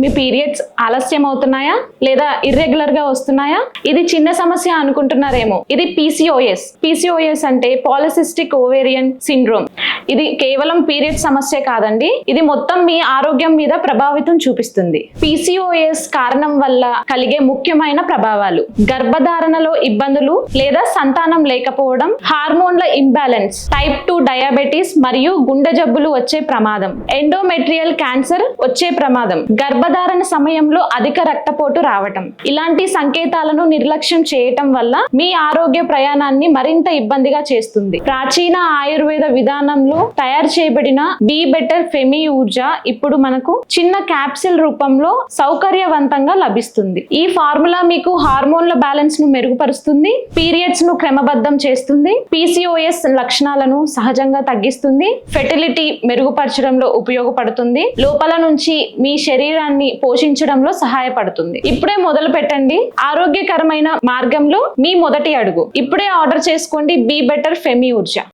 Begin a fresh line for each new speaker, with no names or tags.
మీ periods ఆలస్యం అవుతున్నాయా? లేదా ఇర్రెగ్యులర్గా వస్తున్నాయా? ఇది చిన్న సమస్య అనుకుంటున్నారేమో. ఇది పీసీఓఎస్ పీసీఓఎస్ అంటే పాలిసిస్టిక్ ఓవేరియన్ సిండ్రోమ్ ఇది కేవలం పీరియడ్ సమస్య కాదండి. ఇది మొత్తం మీ ఆరోగ్యం మీద ప్రభావితం చూపిస్తుంది. పీసీఓఎస్ కారణం వల్ల కలిగే ముఖ్యమైన ప్రభావాలు. గర్భధారణలో ఇబ్బందులు లేదా సంతానం లేకపోవడం హార్మోన్ల ఇంబ్యాలెన్స్ టైప్ టూ డయాబెటీస్ మరియు గుండె జబ్బులు వచ్చే ప్రమాదం ఎండోమెట్రియల్ క్యాన్సర్ వచ్చే ప్రమాదం గర్భధారణ సమయంలో అధిక రక్తపోటు రావటం. ఇలాంటి సంకేతాలను నిర్లక్ష్యం చేయటం వల్ల మీ ఆరోగ్య ప్రయాణాన్ని మరింత ఇబ్బందిగా చేస్తుంది. ప్రాచీన ఆయుర్వేద విధానంలో తయారు చేయబడిన బి బెటర్ ఫెమి ఊర్జా ఇప్పుడు మనకు చిన్న క్యాప్సిల్ రూపంలో సౌకర్యవంతంగా లభిస్తుంది. ఈ ఫార్ములా మీకు హార్మోన్ల బ్యాలెన్స్ను మెరుగుపరుస్తుంది పీరియడ్స్ను క్రమబద్ధం చేస్తుంది పీసీఓఎస్ లక్షణాలను సహజంగా తగ్గిస్తుంది ఫెర్టిలిటీ మెరుగుపరచడంలో ఉపయోగపడుతుంది. లోపల నుంచి మీ శరీరాన్ని పోషించడంలో సహాయపడుతుంది. ఇప్పుడే మొదలు పెట్టండి. ఆరోగ్యకరమైన మార్గంలో మీ మొదటి అడుగు. ఇప్పుడే ఆర్డర్ చేసుకోండి. Be better Femi Urja.